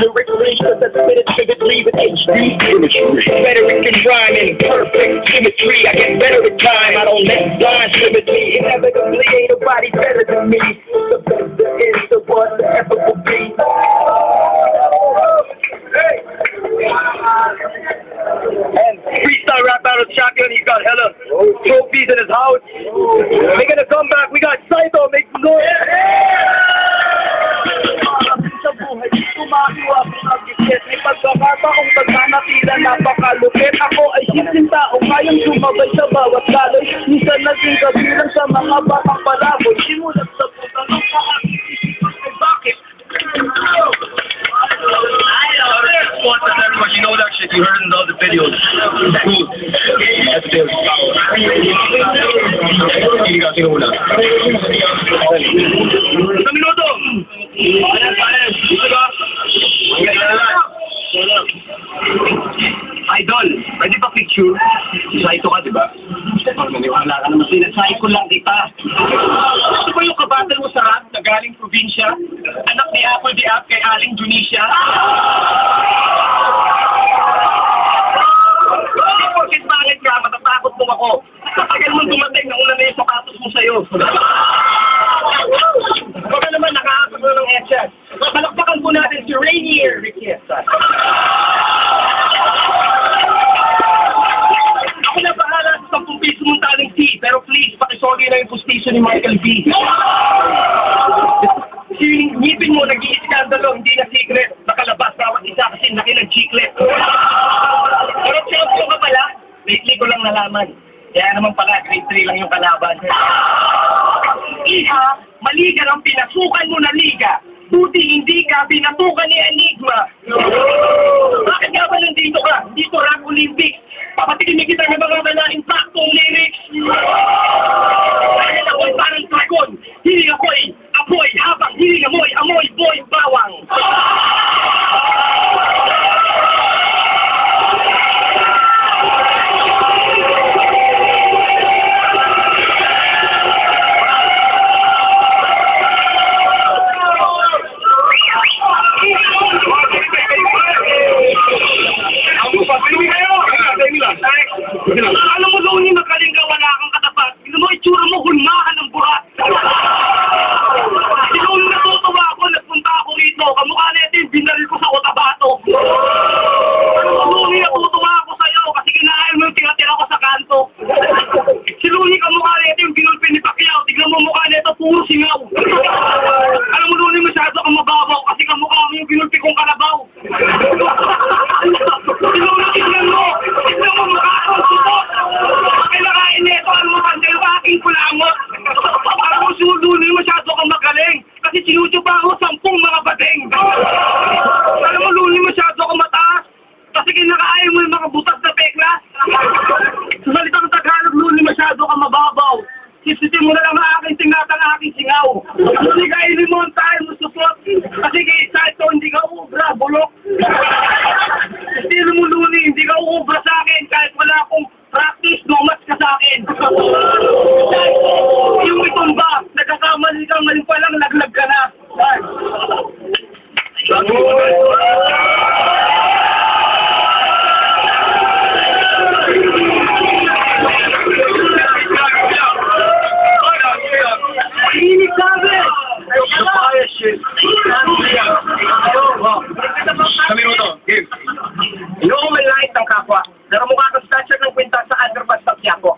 lyrically, cause I spit it vividly with HD imagery. Rhetoric and rhyming, perfect symmetry. I get better with time, I don't let blind limit me. Inevitably, ain't nobody better than me. The best there is, the one that ever will be. Hey! And freestyle rap battle champion, he's got hella trophies in his house. Making Simpleng tao, kayang sumabay sa bawat galoy Minsan naging kabilang sa mga bakit? You know that shit. You heard in the other videos. That's Idol, pwede ba picture? Saito ka, di ba? Maniwala ka naman sinasay ko lang kita. Ito ba yung kabatal mo sa rap na galing probinsya? Anak ni Apple di Ap kay Aling Junisha? Hindi porkit bakit ka, matatakot mo ako. Sa tagal mo dumating, nauna na yung sapatos mo sa'yo. Baka naman nakakapag mo ng headshot. Palakpakan po natin si Rainier Riqueza. Ni Michael B. Si ngipin mo, nag-i-skandalo, hindi na secret. Nakalabas bawat isa kasi laki ng chiclet. Pero champion ka pala, lately ko lang nalaman. Kaya naman pala, grade 3 lang yung kalaban. Iha, mali ka ng pinasukan mo na liga. Buti hindi ka pinatukan ni Enigma. Bakit nga ba nandito ka? Dito rap Olympics. Papatikinig kita ng mga malaking saktong lyrics. Alam Sabi mo to, game. Inoong manlait ng kapwa, pero mukha kang statue ng kwinta sa underpass ng Quiapo.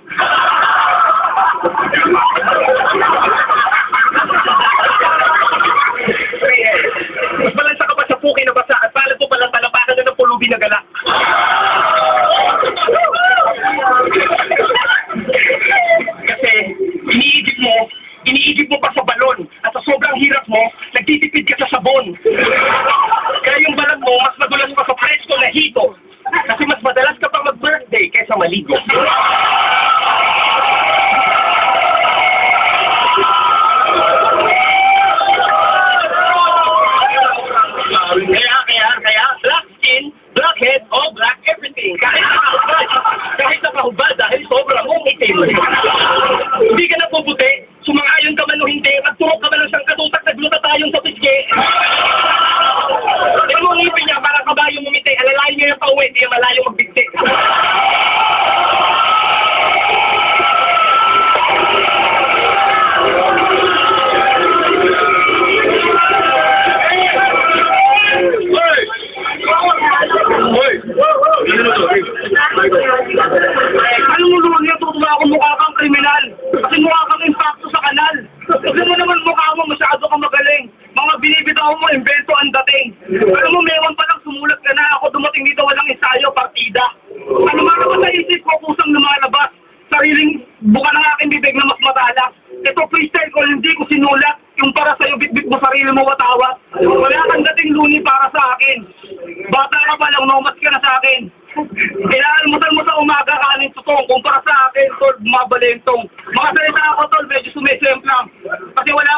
ka maligo. Kaya, kaya, kaya, black skin, blackhead, o black everything. Kahit nakahubad, kahit nakahubad dahil sobra mong itim. hindi ka na puputi, sumangayon ka man o hindi, magturok ka man ng siyang katutak, nagluta tayong sa pisngi. Tingnan mo ngipin niya, parang kabayo mumiti, alalayan niya yung pauwi, di malayo magbigti. Invento ang dating. Alam mo, meron palang sumulat ka na ako dumating dito walang ensayo, partida. Ano man naman sa isip ko, kusang lumalabas. Sariling buka ng aking bibig na mas matala. Ito freestyle ko, hindi ko sinulat. Yung para sa'yo, bitbit mo sarili mo watawa. Wala kang dating luni para sa akin. Bata ka pa lang, nomas ka na sa akin. Kailangan mo sa umaga kanin tutong kumpara sa akin, tol, mabalentong. Mga salita ako, tol, medyo sumisemplang. Kasi wala.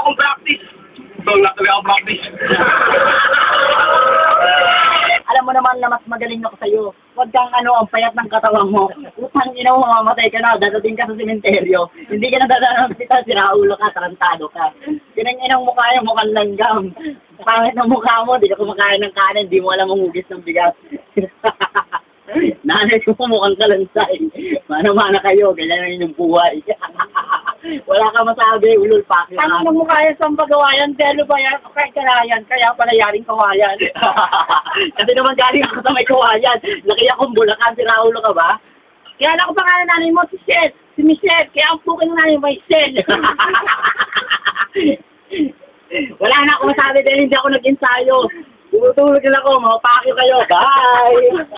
Wala talaga akong practice. Alam mo naman na mas magaling ako sa'yo. Huwag kang ano, ang payat ng katawan mo. Utang ina mo, mamamatay ka na, dadating ka sa sementeryo. Hindi ka na dadaan ng hospital, siraulo ka, tarantado ka. Pinanginang mukha yung mukhang langgam. Pangit ng mukha mo, di ka kumakain ng kanin, di mo alam ang hugis ng bigas. Nanay ko mukhang kalansay. Mana-mana kayo, ganyan ang inyong buhay. Wala ka masabi, ulul paki Ang mo mukha yan sa pagawayan, delo ba yan? Okay, kalayan, kaya pala yaring kawayan. Kasi naman galing ako sa may kawayan. Laki akong bulakan, si Raulo ka ba? Kaya alam ko pa nga nanay mo, si Sel, si Michelle, kaya ang pukin ng nanay mo Sel. Wala na akong masabi dahil hindi ako nag-ensayo. Tumutulog na ako, mapaki kayo. Bye!